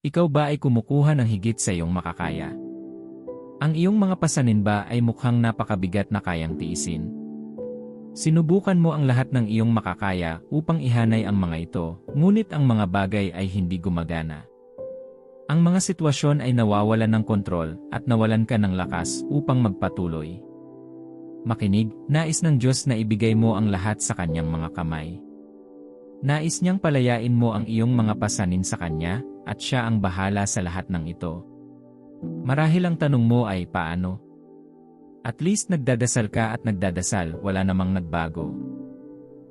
Ikaw ba ay kumukuha ng higit sa iyong makakaya? Ang iyong mga pasanin ba ay mukhang napakabigat na kayang tiisin? Sinubukan mo ang lahat ng iyong makakaya upang ihanay ang mga ito, ngunit ang mga bagay ay hindi gumagana. Ang mga sitwasyon ay nawawalan ng kontrol at nawalan ka ng lakas upang magpatuloy. Makinig, nais ng Diyos na ibigay mo ang lahat sa kanyang mga kamay. Nais niyang palayain mo ang iyong mga pasanin sa kanya, at siya ang bahala sa lahat ng ito. Marahil ang tanong mo ay paano? At least nagdadasal ka at nagdadasal, wala namang nagbago.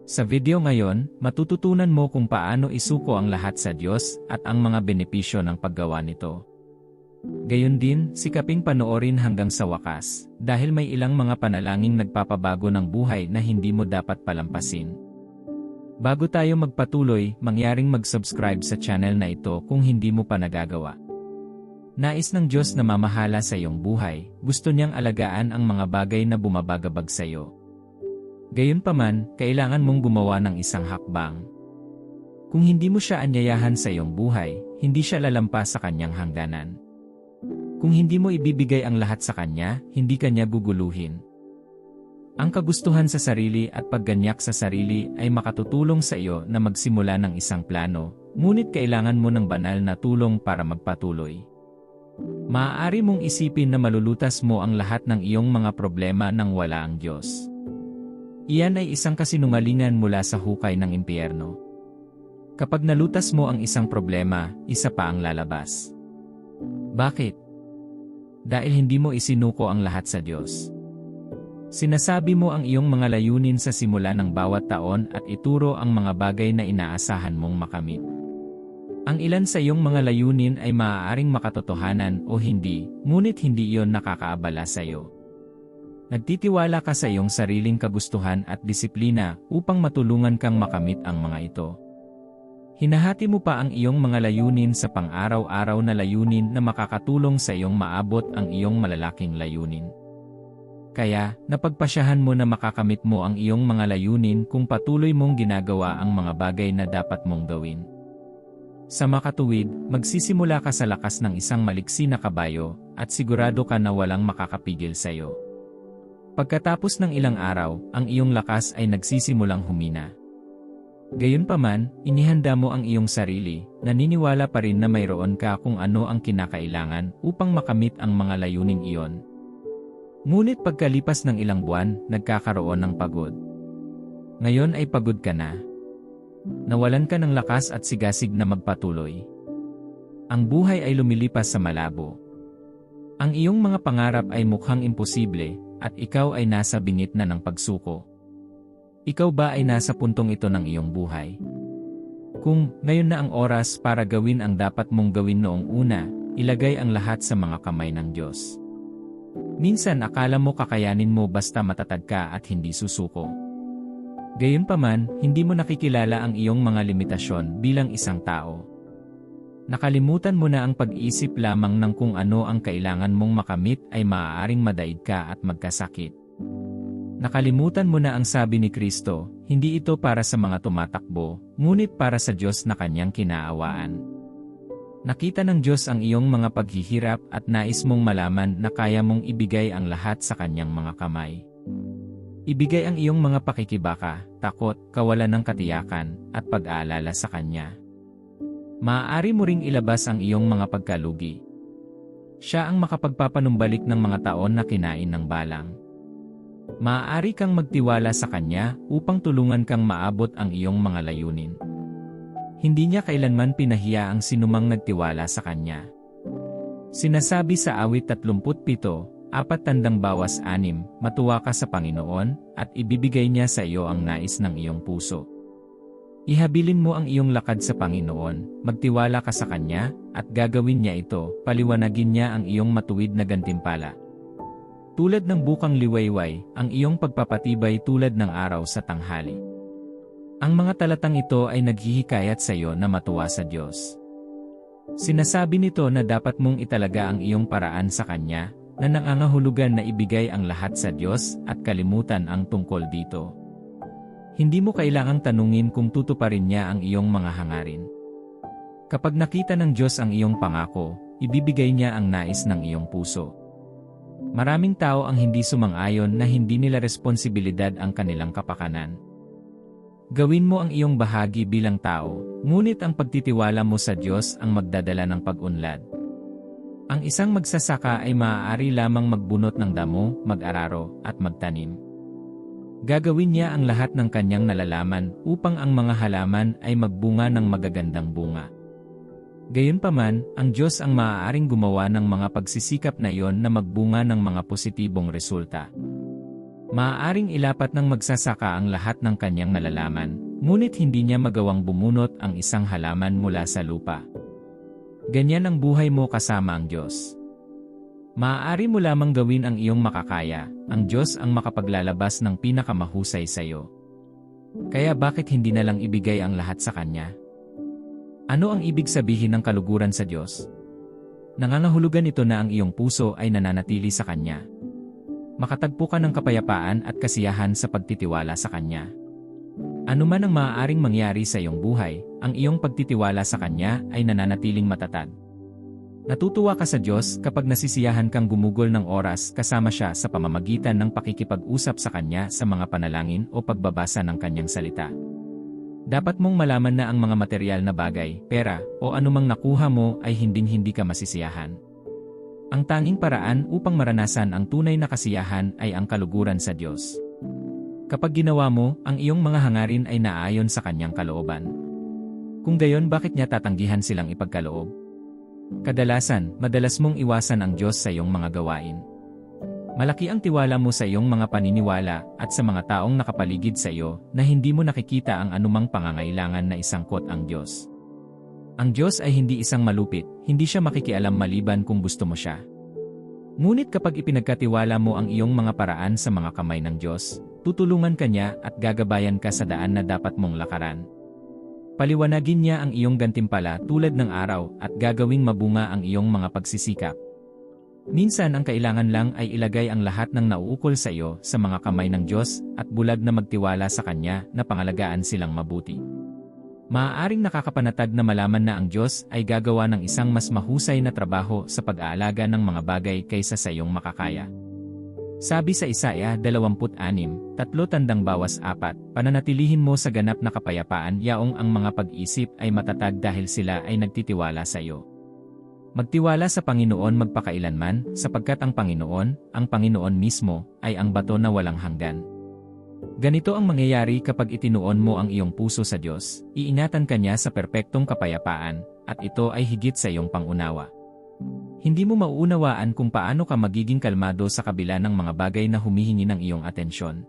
Sa video ngayon, matututunan mo kung paano isuko ang lahat sa Diyos at ang mga benepisyo ng paggawa nito. Gayon din, sikaping panoorin hanggang sa wakas, dahil may ilang mga panalangin nagpapabago ng buhay na hindi mo dapat palampasin. Bago tayo magpatuloy, mangyaring mag-subscribe sa channel na ito kung hindi mo pa nagagawa. Nais ng Diyos na mamahala sa iyong buhay, gusto niyang alagaan ang mga bagay na bumabagabag sa iyo. Gayunpaman, kailangan mong gumawa ng isang hakbang. Kung hindi mo siya anyayahan sa iyong buhay, hindi siya lalampas sa kanyang hangganan. Kung hindi mo ibibigay ang lahat sa kanya, hindi kanya guguluhin. Ang kagustuhan sa sarili at pagganyak sa sarili ay makatutulong sa iyo na magsimula ng isang plano, ngunit kailangan mo ng banal na tulong para magpatuloy. Maaari mong isipin na malulutas mo ang lahat ng iyong mga problema nang wala ang Diyos. Iyan ay isang kasinungalingan mula sa hukay ng impyerno. Kapag nalutas mo ang isang problema, isa pa ang lalabas. Bakit? Dahil hindi mo isinuko ang lahat sa Diyos. Sinasabi mo ang iyong mga layunin sa simula ng bawat taon at ituro ang mga bagay na inaasahan mong makamit. Ang ilan sa iyong mga layunin ay maaaring makatotohanan o hindi, ngunit hindi iyon nakakaabala sa iyo. Nagtitiwala ka sa iyong sariling kagustuhan at disiplina upang matulungan kang makamit ang mga ito. Hinahati mo pa ang iyong mga layunin sa pang-araw-araw na layunin na makakatulong sa iyong maabot ang iyong malalaking layunin. Kaya, napagpasyahan mo na makakamit mo ang iyong mga layunin kung patuloy mong ginagawa ang mga bagay na dapat mong gawin. Sa makatuwid, magsisimula ka sa lakas ng isang maliksi na kabayo, at sigurado ka na walang makakapigil sa iyo. Pagkatapos ng ilang araw, ang iyong lakas ay nagsisimulang humina. Gayunpaman, inihanda mo ang iyong sarili, naniniwala pa rin na mayroon ka kung ano ang kinakailangan upang makamit ang mga layuning iyon, Ngunit pagkalipas ng ilang buwan, nagkakaroon ng pagod. Ngayon ay pagod ka na. Nawalan ka ng lakas at sigasig na magpatuloy. Ang buhay ay lumilipas sa malabo. Ang iyong mga pangarap ay mukhang imposible, at ikaw ay nasa bingit na ng pagsuko. Ikaw ba ay nasa puntong ito ng iyong buhay? Kung ngayon na ang oras para gawin ang dapat mong gawin noong una, ilagay ang lahat sa mga kamay ng Diyos. Minsan akala mo kakayanin mo basta matatag ka at hindi susuko. Gayunpaman, hindi mo nakikilala ang iyong mga limitasyon bilang isang tao. Nakalimutan mo na ang pag-isip lamang ng kung ano ang kailangan mong makamit ay maaaring madaig ka at magkasakit. Nakalimutan mo na ang sabi ni Kristo, hindi ito para sa mga tumatakbo, ngunit para sa Diyos na kanyang kinaawaan. Nakita ng Diyos ang iyong mga paghihirap at nais mong malaman na kaya mong ibigay ang lahat sa kanyang mga kamay. Ibigay ang iyong mga pakikibaka, takot, kawalan ng katiyakan, at pag-aalala sa kanya. Maaari mo ring ilabas ang iyong mga pagkalugi. Siya ang makapagpapanumbalik ng mga taon na kinain ng balang. Maaari kang magtiwala sa kanya upang tulungan kang maabot ang iyong mga layunin. Hindi niya kailanman pinahiya ang sinumang nagtiwala sa kanya. Sinasabi sa awit 37, apat tandang bawas anim, matuwa ka sa Panginoon, at ibibigay niya sa iyo ang nais ng iyong puso. Ihabilin mo ang iyong lakad sa Panginoon, magtiwala ka sa Kanya, at gagawin niya ito, paliwanagin niya ang iyong matuwid na gantimpala. Tulad ng bukang liwayway, ang iyong pagpapatibay tulad ng araw sa tanghali. Ang mga talatang ito ay naghihikayat sa iyo na matuwa sa Diyos. Sinasabi nito na dapat mong italaga ang iyong paraan sa Kanya, na nangangahulugan na ibigay ang lahat sa Diyos at kalimutan ang tungkol dito. Hindi mo kailangang tanungin kung tutuparin niya ang iyong mga hangarin. Kapag nakita ng Diyos ang iyong pangako, ibibigay niya ang nais ng iyong puso. Maraming tao ang hindi sumang-ayon na hindi nila responsibilidad ang kanilang kapakanan. Gawin mo ang iyong bahagi bilang tao, ngunit ang pagtitiwala mo sa Diyos ang magdadala ng pag-unlad. Ang isang magsasaka ay maaari lamang magbunot ng damo, mag-araro, at magtanim. Gagawin niya ang lahat ng kanyang nalalaman upang ang mga halaman ay magbunga ng magagandang bunga. Gayunpaman, ang Diyos ang maaaring gumawa ng mga pagsisikap na iyon na magbunga ng mga positibong resulta. Maaaring ilapat ng magsasaka ang lahat ng kanyang nalalaman, ngunit hindi niya magawang bumunot ang isang halaman mula sa lupa. Ganyan ang buhay mo kasama ang Diyos. Maaari mo lamang gawin ang iyong makakaya, ang Diyos ang makapaglalabas ng pinakamahusay sa iyo. Kaya bakit hindi na lang ibigay ang lahat sa Kanya? Ano ang ibig sabihin ng kaluguran sa Diyos? Nangangahulugan ito na ang iyong puso ay nananatili sa Kanya. Makatagpo ka ng kapayapaan at kasiyahan sa pagtitiwala sa Kanya. Ano man ang maaaring mangyari sa iyong buhay, ang iyong pagtitiwala sa Kanya ay nananatiling matatag. Natutuwa ka sa Diyos kapag nasisiyahan kang gumugol ng oras kasama siya sa pamamagitan ng pakikipag-usap sa Kanya sa mga panalangin o pagbabasa ng Kanyang salita. Dapat mong malaman na ang mga material na bagay, pera, o anumang nakuha mo ay hinding-hindi ka masisiyahan. Ang tanging paraan upang maranasan ang tunay na kasiyahan ay ang kaluguran sa Diyos. Kapag ginawa mo, ang iyong mga hangarin ay naayon sa kanyang kalooban. Kung gayon bakit niya tatanggihan silang ipagkaloob? Kadalasan, madalas mong iwasan ang Diyos sa iyong mga gawain. Malaki ang tiwala mo sa iyong mga paniniwala at sa mga taong nakapaligid sa iyo na hindi mo nakikita ang anumang pangangailangan na isangkot ang Diyos. Ang Diyos ay hindi isang malupit, hindi siya makikialam maliban kung gusto mo siya. Ngunit kapag ipinagkatiwala mo ang iyong mga paraan sa mga kamay ng Diyos, tutulungan ka niya at gagabayan ka sa daan na dapat mong lakaran. Paliwanagin niya ang iyong gantimpala tulad ng araw at gagawing mabunga ang iyong mga pagsisikap. Minsan ang kailangan lang ay ilagay ang lahat ng nauukol sa iyo sa mga kamay ng Diyos at bulag na magtiwala sa Kanya na pangalagaan silang mabuti. Maaaring nakakapanatag na malaman na ang Diyos ay gagawa ng isang mas mahusay na trabaho sa pag-aalaga ng mga bagay kaysa sa iyong makakaya. Sabi sa Isaiah 26, tatlo tandang bawas apat, pananatilihin mo sa ganap na kapayapaan yaong ang mga pag-isip ay matatag dahil sila ay nagtitiwala sa iyo. Magtiwala sa Panginoon magpakailanman, sapagkat ang Panginoon, ang Panginoon mismo, ay ang bato na walang hanggan. Ganito ang mangyayari kapag itinuon mo ang iyong puso sa Diyos, iingatan ka niya sa perpektong kapayapaan, at ito ay higit sa iyong pangunawa. Hindi mo mauunawaan kung paano ka magiging kalmado sa kabila ng mga bagay na humihingi ng iyong atensyon.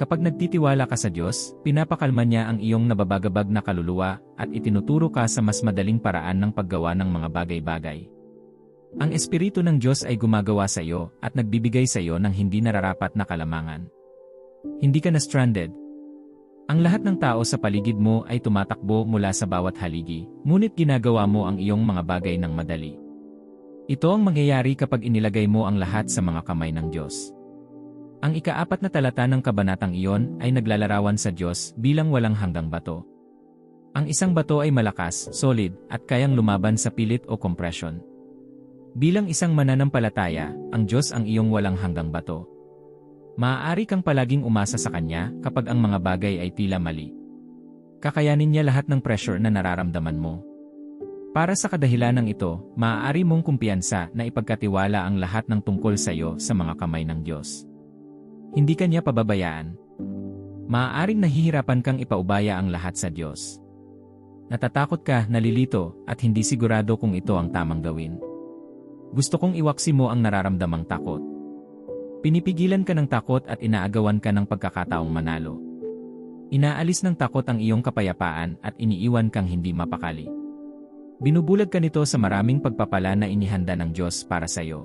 Kapag nagtitiwala ka sa Diyos, pinapakalma niya ang iyong nababagabag na kaluluwa at itinuturo ka sa mas madaling paraan ng paggawa ng mga bagay-bagay. Ang Espiritu ng Diyos ay gumagawa sa iyo at nagbibigay sa iyo ng hindi nararapat na kalamangan. Hindi ka na stranded. Ang lahat ng tao sa paligid mo ay tumatakbo mula sa bawat haligi, ngunit ginagawa mo ang iyong mga bagay ng madali. Ito ang mangyayari kapag inilagay mo ang lahat sa mga kamay ng Diyos. Ang ikaapat na talata ng kabanatang iyon ay naglalarawan sa Diyos bilang walang hanggang bato. Ang isang bato ay malakas, solid, at kayang lumaban sa pilit o compression. Bilang isang mananampalataya, ang Diyos ang iyong walang hanggang bato. Maaari kang palaging umasa sa Kanya kapag ang mga bagay ay tila mali. Kakayanin niya lahat ng pressure na nararamdaman mo. Para sa kadahilan ng ito, maaari mong kumpiyansa na ipagkatiwala ang lahat ng tungkol sa iyo sa mga kamay ng Diyos. Hindi kanya pababayaan. Maaaring nahihirapan kang ipaubaya ang lahat sa Diyos. Natatakot ka, nalilito, at hindi sigurado kung ito ang tamang gawin. Gusto kong iwaksi mo ang nararamdamang takot. Pinipigilan ka ng takot at inaagawan ka ng pagkakataong manalo. Inaalis ng takot ang iyong kapayapaan at iniiwan kang hindi mapakali. Binubulag ka nito sa maraming pagpapala na inihanda ng Diyos para sa iyo.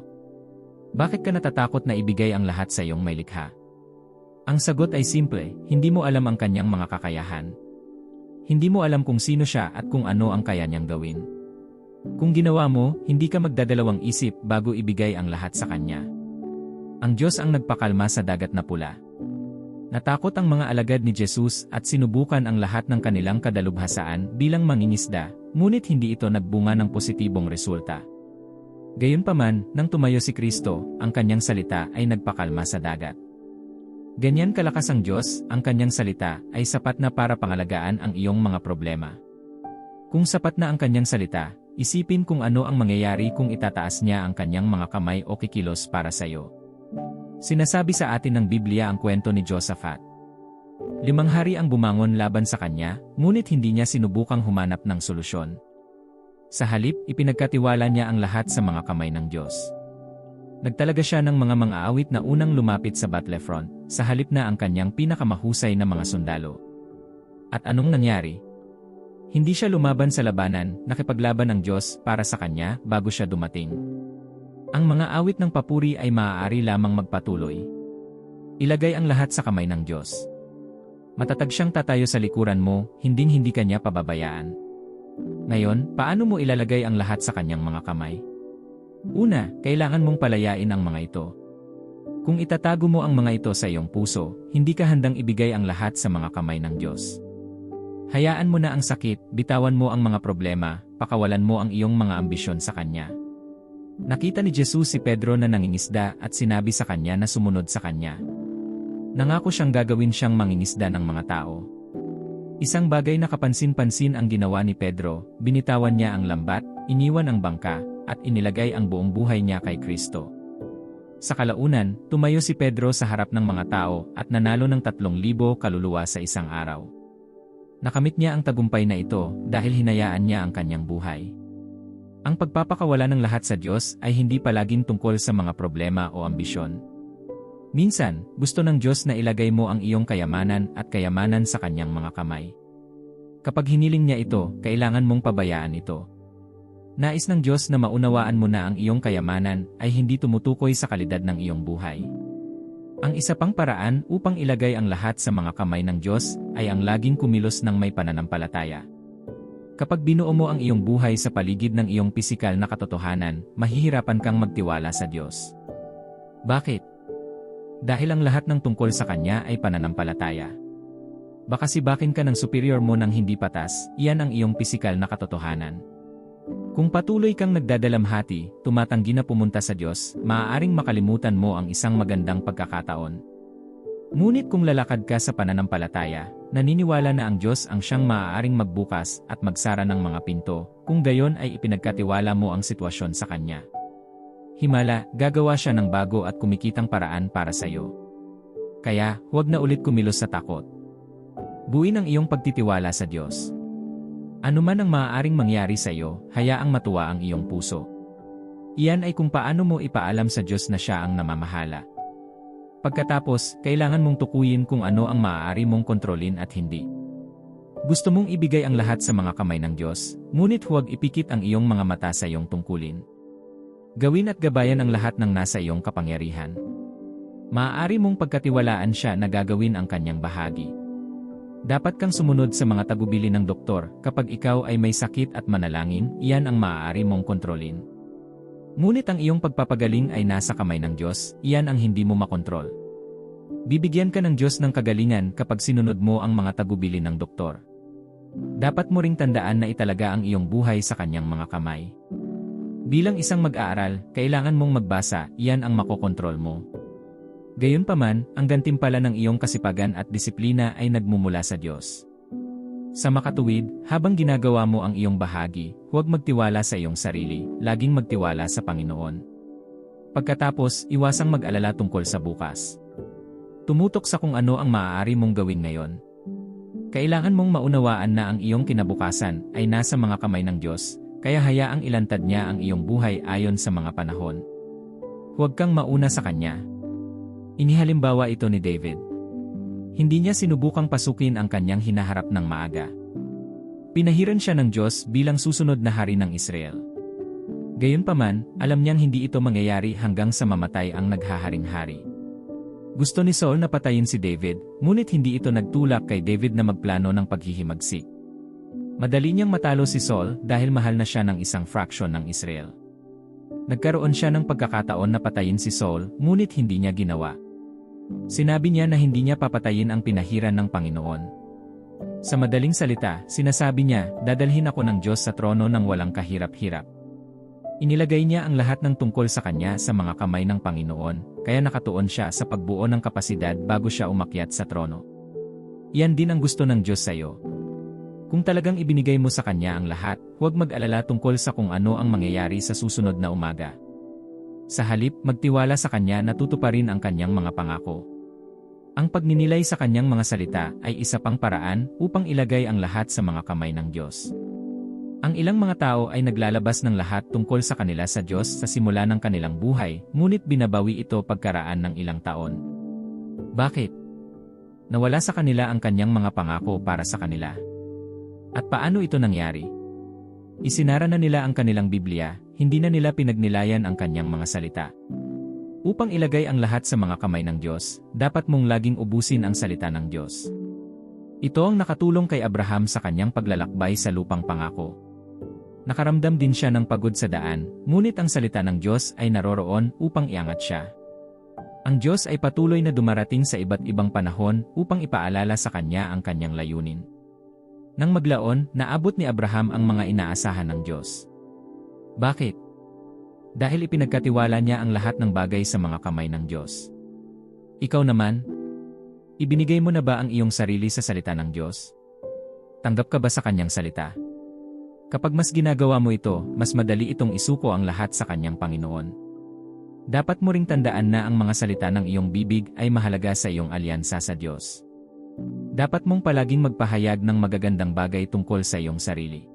Bakit ka natatakot na ibigay ang lahat sa iyong may likha? Ang sagot ay simple, hindi mo alam ang kanyang mga kakayahan. Hindi mo alam kung sino siya at kung ano ang kaya niyang gawin. Kung ginawa mo, hindi ka magdadalawang isip bago ibigay ang lahat sa kanya. Ang Diyos ang nagpakalma sa dagat na pula. Natakot ang mga alagad ni Jesus at sinubukan ang lahat ng kanilang kadalubhasaan bilang mangingisda, ngunit hindi ito nagbunga ng positibong resulta. Gayunpaman, nang tumayo si Kristo, ang kanyang salita ay nagpakalma sa dagat. Ganyan kalakas ang Diyos, ang kanyang salita ay sapat na para pangalagaan ang iyong mga problema. Kung sapat na ang kanyang salita, isipin kung ano ang mangyayari kung itataas niya ang kanyang mga kamay o kikilos para sa iyo. Sinasabi sa atin ng Biblia ang kwento ni Josaphat. Limang hari ang bumangon laban sa kanya, ngunit hindi niya sinubukang humanap ng solusyon. Sa halip, ipinagkatiwala niya ang lahat sa mga kamay ng Diyos. Nagtalaga siya ng mga mang-aawit na unang lumapit sa battlefront, sa halip na ang kanyang pinakamahusay na mga sundalo. At anong nangyari? Hindi siya lumaban sa labanan, nakipaglaban ng Diyos para sa kanya bago siya dumating. Ang mga awit ng papuri ay maaari lamang magpatuloy. Ilagay ang lahat sa kamay ng Diyos. Matatag siyang tatayo sa likuran mo, hinding-hindi kanya pababayaan. Ngayon, paano mo ilalagay ang lahat sa kanyang mga kamay? Una, kailangan mong palayain ang mga ito. Kung itatago mo ang mga ito sa iyong puso, hindi ka handang ibigay ang lahat sa mga kamay ng Diyos. Hayaan mo na ang sakit, bitawan mo ang mga problema, pakawalan mo ang iyong mga ambisyon sa Kanya. Nakita ni Jesus si Pedro na nangingisda at sinabi sa kanya na sumunod sa kanya. Nangako siyang gagawin siyang mangingisda ng mga tao. Isang bagay na kapansin-pansin ang ginawa ni Pedro, binitawan niya ang lambat, iniwan ang bangka, at inilagay ang buong buhay niya kay Kristo. Sa kalaunan, tumayo si Pedro sa harap ng mga tao at nanalo ng tatlong libo kaluluwa sa isang araw. Nakamit niya ang tagumpay na ito dahil hinayaan niya ang kanyang buhay. Ang pagpapakawala ng lahat sa Diyos ay hindi palaging tungkol sa mga problema o ambisyon. Minsan, gusto ng Diyos na ilagay mo ang iyong kayamanan at kayamanan sa kanyang mga kamay. Kapag hiniling niya ito, kailangan mong pabayaan ito. Nais ng Diyos na maunawaan mo na ang iyong kayamanan ay hindi tumutukoy sa kalidad ng iyong buhay. Ang isa pang paraan upang ilagay ang lahat sa mga kamay ng Diyos ay ang laging kumilos ng may pananampalataya. Kapag binuo mo ang iyong buhay sa paligid ng iyong pisikal na katotohanan, mahihirapan kang magtiwala sa Diyos. Bakit? Dahil ang lahat ng tungkol sa kanya ay pananampalataya. Baka sibakin ka ng superior mo ng hindi patas, iyan ang iyong pisikal na katotohanan. Kung patuloy kang nagdadalamhati, tumatanggi na pumunta sa Diyos, maaaring makalimutan mo ang isang magandang pagkakataon. Ngunit kung lalakad ka sa pananampalataya, naniniwala na ang Diyos ang siyang maaaring magbukas at magsara ng mga pinto, kung gayon ay ipinagkatiwala mo ang sitwasyon sa Kanya. Himala, gagawa siya ng bago at kumikitang paraan para sa iyo. Kaya, huwag na ulit kumilos sa takot. Buin ang iyong pagtitiwala sa Diyos. Ano man ang maaaring mangyari sa iyo, hayaang matuwa ang iyong puso. Iyan ay kung paano mo ipaalam sa Diyos na siya ang namamahala. Pagkatapos, kailangan mong tukuyin kung ano ang maaari mong kontrolin at hindi. Gusto mong ibigay ang lahat sa mga kamay ng Diyos, ngunit huwag ipikit ang iyong mga mata sa iyong tungkulin. Gawin at gabayan ang lahat ng nasa iyong kapangyarihan. Maaari mong pagkatiwalaan siya na gagawin ang kanyang bahagi. Dapat kang sumunod sa mga tagubili ng doktor kapag ikaw ay may sakit at manalangin, iyan ang maaari mong kontrolin. Ngunit ang iyong pagpapagaling ay nasa kamay ng Diyos, iyan ang hindi mo makontrol. Bibigyan ka ng Diyos ng kagalingan kapag sinunod mo ang mga tagubili ng doktor. Dapat mo ring tandaan na italaga ang iyong buhay sa kanyang mga kamay. Bilang isang mag-aaral, kailangan mong magbasa, iyan ang makokontrol mo. Gayunpaman, ang gantimpala ng iyong kasipagan at disiplina ay nagmumula sa Diyos. Sa makatuwid, habang ginagawa mo ang iyong bahagi, huwag magtiwala sa iyong sarili, laging magtiwala sa Panginoon. Pagkatapos, iwasang mag-alala tungkol sa bukas. Tumutok sa kung ano ang maaari mong gawin ngayon. Kailangan mong maunawaan na ang iyong kinabukasan ay nasa mga kamay ng Diyos, kaya hayaang ilantad niya ang iyong buhay ayon sa mga panahon. Huwag kang mauna sa kanya. Inihalimbawa ito ni David. Hindi niya sinubukang pasukin ang kanyang hinaharap ng maaga. Pinahiran siya ng Diyos bilang susunod na hari ng Israel. Gayunpaman, alam niyang hindi ito mangyayari hanggang sa mamatay ang naghaharing hari. Gusto ni Saul na patayin si David, ngunit hindi ito nagtulak kay David na magplano ng paghihimagsik. Madali niyang matalo si Saul dahil mahal na siya ng isang fraction ng Israel. Nagkaroon siya ng pagkakataon na patayin si Saul, ngunit hindi niya ginawa. Sinabi niya na hindi niya papatayin ang pinahiran ng Panginoon. Sa madaling salita, sinasabi niya, dadalhin ako ng Diyos sa trono ng walang kahirap-hirap. Inilagay niya ang lahat ng tungkol sa kanya sa mga kamay ng Panginoon, kaya nakatuon siya sa pagbuo ng kapasidad bago siya umakyat sa trono. Iyan din ang gusto ng Diyos sa iyo. Kung talagang ibinigay mo sa Kanya ang lahat, huwag mag-alala tungkol sa kung ano ang mangyayari sa susunod na umaga. Sa halip, magtiwala sa Kanya na tutuparin ang Kanyang mga pangako. Ang pagninilay sa Kanyang mga salita ay isa pang paraan upang ilagay ang lahat sa mga kamay ng Diyos. Ang ilang mga tao ay naglalabas ng lahat tungkol sa kanila sa Diyos sa simula ng kanilang buhay, ngunit binabawi ito pagkaraan ng ilang taon. Bakit? Nawala sa kanila ang kanyang mga pangako para sa kanila. At paano ito nangyari? Isinara na nila ang kanilang Biblia, hindi na nila pinagnilayan ang kanyang mga salita. Upang ilagay ang lahat sa mga kamay ng Diyos, dapat mong laging ubusin ang salita ng Diyos. Ito ang nakatulong kay Abraham sa kanyang paglalakbay sa lupang pangako. Nakaramdam din siya ng pagod sa daan, ngunit ang salita ng Diyos ay naroroon upang iangat siya. Ang Diyos ay patuloy na dumarating sa iba't ibang panahon upang ipaalala sa kanya ang kanyang layunin. Nang maglaon, naabot ni Abraham ang mga inaasahan ng Diyos. Bakit? Dahil ipinagkatiwala niya ang lahat ng bagay sa mga kamay ng Diyos. Ikaw naman, ibinigay mo na ba ang iyong sarili sa salita ng Diyos? Tanggap ka ba sa kanyang salita? Kapag mas ginagawa mo ito, mas madali itong isuko ang lahat sa kanyang Panginoon. Dapat mo ring tandaan na ang mga salita ng iyong bibig ay mahalaga sa iyong alyansa sa Diyos. Dapat mong palaging magpahayag ng magagandang bagay tungkol sa iyong sarili.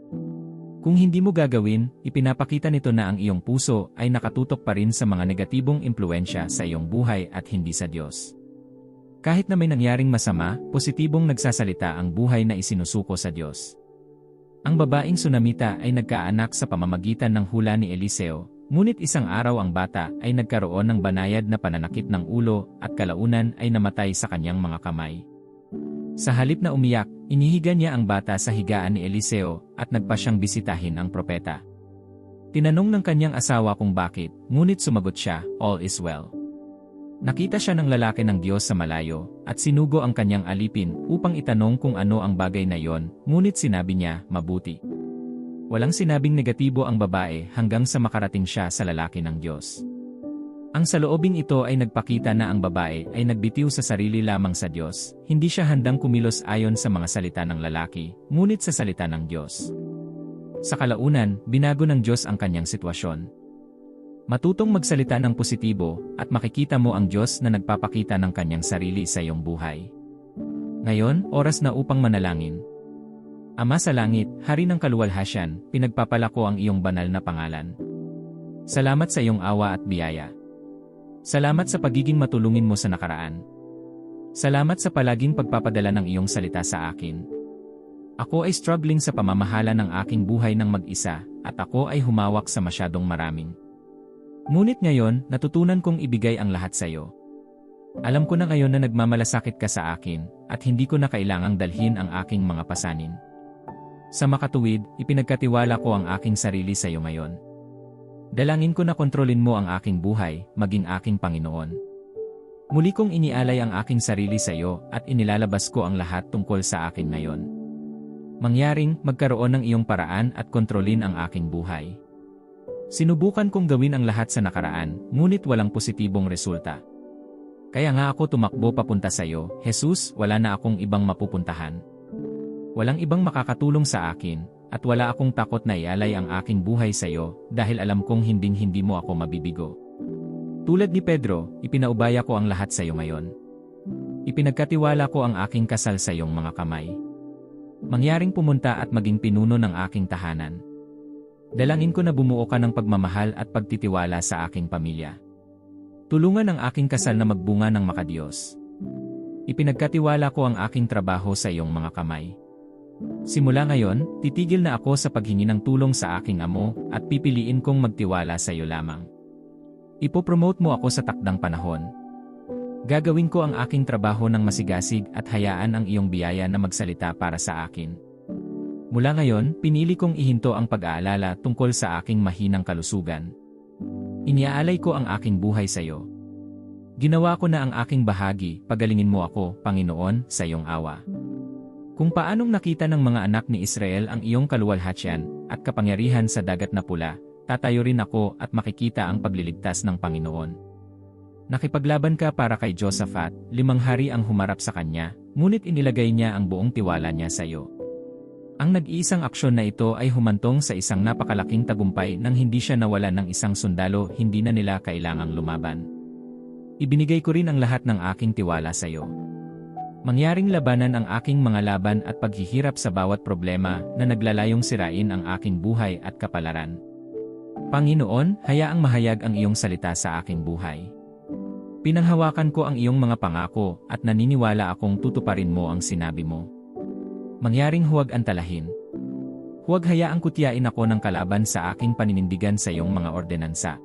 Kung hindi mo gagawin, ipinapakita nito na ang iyong puso ay nakatutok pa rin sa mga negatibong impluensya sa iyong buhay at hindi sa Diyos. Kahit na may nangyaring masama, positibong nagsasalita ang buhay na isinusuko sa Diyos. Ang babaeng sunamita ay nagkaanak sa pamamagitan ng hula ni Eliseo, ngunit isang araw ang bata ay nagkaroon ng banayad na pananakit ng ulo at kalaunan ay namatay sa kanyang mga kamay. Sa halip na umiyak, inihiga niya ang bata sa higaan ni Eliseo at nagpa siyang bisitahin ang propeta. Tinanong ng kanyang asawa kung bakit, ngunit sumagot siya, all is well. Nakita siya ng lalaki ng Diyos sa malayo, at sinugo ang kanyang alipin upang itanong kung ano ang bagay na yon, ngunit sinabi niya, mabuti. Walang sinabing negatibo ang babae hanggang sa makarating siya sa lalaki ng Diyos. Ang saloobing ito ay nagpakita na ang babae ay nagbitiw sa sarili lamang sa Diyos, hindi siya handang kumilos ayon sa mga salita ng lalaki, ngunit sa salita ng Diyos. Sa kalaunan, binago ng Diyos ang kanyang sitwasyon, Matutong magsalita ng positibo at makikita mo ang Diyos na nagpapakita ng kanyang sarili sa iyong buhay. Ngayon, oras na upang manalangin. Ama sa langit, Hari ng kaluwalhasyan, pinagpapala ko ang iyong banal na pangalan. Salamat sa iyong awa at biyaya. Salamat sa pagiging matulungin mo sa nakaraan. Salamat sa palaging pagpapadala ng iyong salita sa akin. Ako ay struggling sa pamamahala ng aking buhay ng mag-isa, at ako ay humawak sa masyadong maraming. Ngunit ngayon, natutunan kong ibigay ang lahat sa iyo. Alam ko na ngayon na nagmamalasakit ka sa akin, at hindi ko na kailangang dalhin ang aking mga pasanin. Sa makatuwid, ipinagkatiwala ko ang aking sarili sa iyo ngayon. Dalangin ko na kontrolin mo ang aking buhay, maging aking Panginoon. Muli kong inialay ang aking sarili sa iyo at inilalabas ko ang lahat tungkol sa akin ngayon. Mangyaring magkaroon ng iyong paraan at kontrolin ang aking buhay. Sinubukan kong gawin ang lahat sa nakaraan, ngunit walang positibong resulta. Kaya nga ako tumakbo papunta sa iyo, Jesus, wala na akong ibang mapupuntahan. Walang ibang makakatulong sa akin, at wala akong takot na ialay ang aking buhay sa iyo, dahil alam kong hinding-hindi mo ako mabibigo. Tulad ni Pedro, ipinaubaya ko ang lahat sa iyo ngayon. Ipinagkatiwala ko ang aking kasal sa iyong mga kamay. Mangyaring pumunta at maging pinuno ng aking tahanan. Dalangin ko na bumuo ka ng pagmamahal at pagtitiwala sa aking pamilya. Tulungan ang aking kasal na magbunga ng makadiyos. Ipinagkatiwala ko ang aking trabaho sa iyong mga kamay. Simula ngayon, titigil na ako sa paghingi ng tulong sa aking amo at pipiliin kong magtiwala sa iyo lamang. Ipopromote mo ako sa takdang panahon. Gagawin ko ang aking trabaho ng masigasig at hayaan ang iyong biyaya na magsalita para sa akin. Mula ngayon, pinili kong ihinto ang pag-aalala tungkol sa aking mahinang kalusugan. Iniaalay ko ang aking buhay sa iyo. Ginawa ko na ang aking bahagi, pagalingin mo ako, Panginoon, sa iyong awa. Kung paanong nakita ng mga anak ni Israel ang iyong kaluwalhatian at kapangyarihan sa dagat na pula, tatayo rin ako at makikita ang pagliligtas ng Panginoon. Nakipaglaban ka para kay Josaphat, limang hari ang humarap sa kanya, ngunit inilagay niya ang buong tiwala niya sa iyo. Ang nag-iisang aksyon na ito ay humantong sa isang napakalaking tagumpay nang hindi siya nawalan ng isang sundalo hindi na nila kailangang lumaban. Ibinigay ko rin ang lahat ng aking tiwala sa iyo. Mangyaring labanan ang aking mga laban at paghihirap sa bawat problema na naglalayong sirain ang aking buhay at kapalaran. Panginoon, hayaang mahayag ang iyong salita sa aking buhay. Pinanghawakan ko ang iyong mga pangako at naniniwala akong tutuparin mo ang sinabi mo. Mangyaring huwag antalahin. Huwag hayaang kutyain ako ng kalaban sa aking paninindigan sa iyong mga ordenansa.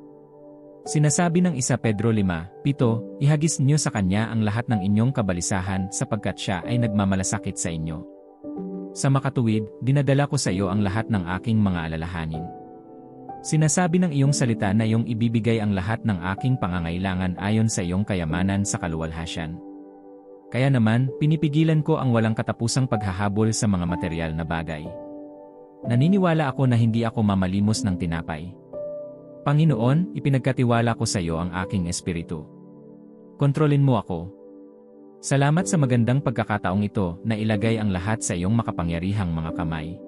Sinasabi ng isa Pedro 5, Pito, ihagis niyo sa kanya ang lahat ng inyong kabalisahan sapagkat siya ay nagmamalasakit sa inyo. Sa makatuwid, dinadala ko sa iyo ang lahat ng aking mga alalahanin. Sinasabi ng iyong salita na iyong ibibigay ang lahat ng aking pangangailangan ayon sa iyong kayamanan sa kaluwalhasyan. Kaya naman, pinipigilan ko ang walang katapusang paghahabol sa mga material na bagay. Naniniwala ako na hindi ako mamalimos ng tinapay. Panginoon, ipinagkatiwala ko sa iyo ang aking espiritu. Kontrolin mo ako. Salamat sa magandang pagkakataong ito na ilagay ang lahat sa iyong makapangyarihang mga kamay.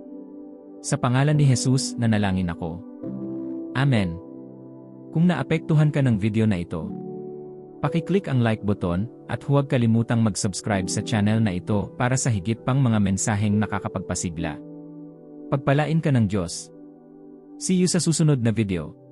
Sa pangalan ni Jesus, nanalangin ako. Amen. Kung naapektuhan ka ng video na ito, pakiclick ang like button at huwag kalimutang mag-subscribe sa channel na ito para sa higit pang mga mensaheng nakakapagpasigla. Pagpalain ka ng Diyos. See you sa susunod na video.